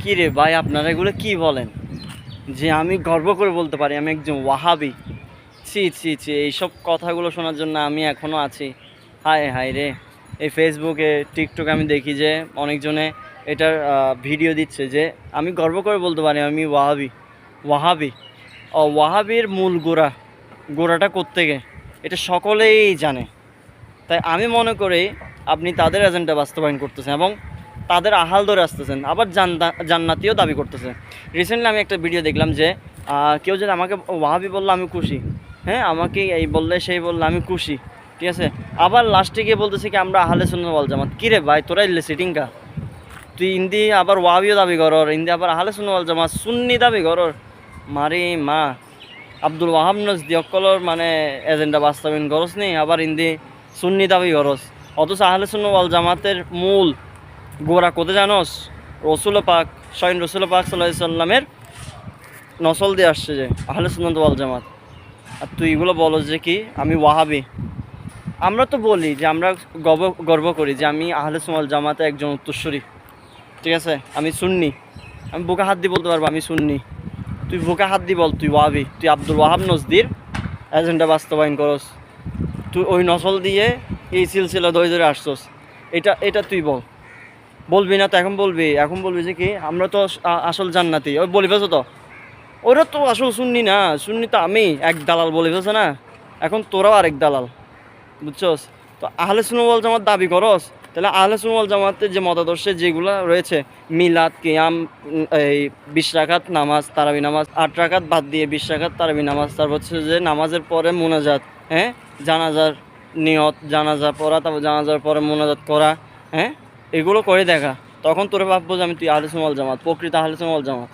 কী রে ভাই, আপনারা এগুলো কি বলেন? যে আমি গর্ব করে বলতে পারি, আমি একজন ওয়াহাবি। ছি ছি ছি, এইসব কথাগুলো শোনার জন্য আমি এখনও আছি। হায় হায় রে। এই ফেসবুকে টিকটকে আমি দেখি যে অনেকজনে এটার ভিডিও দিচ্ছে যে আমি গর্ব করে বলতে পারি, আমি ওয়াহাবি ওয়াহাবি। ও, ওয়াহাবির মূল গোড়া, গোড়াটা গে এটা সকলেই জানে। তাই আমি মনে করি আপনি তাদের এজেন্ডা বাস্তবায়ন করতেছেন এবং তাদের আহাল ধরে আসতেছেন, আবার জান্না- জান্নাতিও দাবি করতেছে। রিসেন্টলি আমি একটা ভিডিও দেখলাম যে কেউ যদি আমাকে ওয়াহাবি বলল আমি খুশি হ্যাঁ? আমাকে এই বললে সেই বললে আমি খুশি, ঠিক আছে? আবার লাস্টে গিয়ে বলতেছে কি, আমরা আহলে সুন্নাত ওয়াল জামাত। কিরে ভাই, তোরা ইল্লে সিটিংকা? তুই ইন্দি আবার ওয়াহাবিও দাবি করর ইন্দি আবার আহলে সুন্নাত ওয়াল জামাত, সুন্নি দাবি করর মারি মা, আব্দুল ওয়াহাব নজদি অকলর মানে এজেন্ডা বাস্তবায়ন করস নি, আবার ইন্দি সুন্নি দাবি করস। অথচ আহলে সুন্নাত ওয়াল জামাতের মূল গোড়া কোথায় জানোস? রসুল পাক স্বয়ং রসুল পাক সাল্লাহ সাল্লামের নসল দিয়ে আসছে যে, আহলে সুন্নাত ওয়াল জামাত। আর তুই এগুলো বলো যে কি, আমি ওয়াহাবি। আমরা তো বলি যে, আমরা গর্ব গর্ব করি যে, আমি আহলে সুন্নাত জামাতে একজন উত্তরস্বরী ঠিক আছে? আমি সুন্নি। আমি বোকা হাত দিয়ে বলতে পারব, আমি শুননি তুই বোকা হাত দিয়ে বল, তুই ওয়াহাবি। তুই আব্দুল ওয়াহাব নজদির এজেন্ডা বাস্তবায়ন করস। তুই ওই নসল দিয়ে এই সিলসিলা ধরে ধরে আসছস। এটা এটা তুই বল। বলবি না তো, এখন বলবি এখন বলবি যে কি, আমরা তো আসল জান্নাতি। ওই বলি ফেছো তো? ওরা তো আসল শুননি না শুননি তো আমি, এক দালাল বলি ফেছে না? এখন তোরাও আরেক দালাল, বুঝছস? তো আহলে সুনওয়াল জামাত দাবি করস, তাহলে আহলে সুনওয়াল জামাতের যে মতাদর্শে যেগুলো রয়েছে, মিলাদ, কিয়াম এই বিশ রাকাত নামাজ, তারাবি নামাজ, আট রাকাত বাদ দিয়ে বিশ রাকাত তারাবি নামাজ, তারপর হচ্ছে যে নামাজের পরে মোনাজাত হ্যাঁ? জানাজার নিয়ত, জানাজা পড়া, তারপর জানাজার পরে মোনাজাত করা হ্যাঁ? এগুলো করে দেখা। তখন তোরে ভাববো যে আমি তুই আহলে সুনওয়াল জামাত, প্রকৃত আহলে সুনওয়াল জামাত।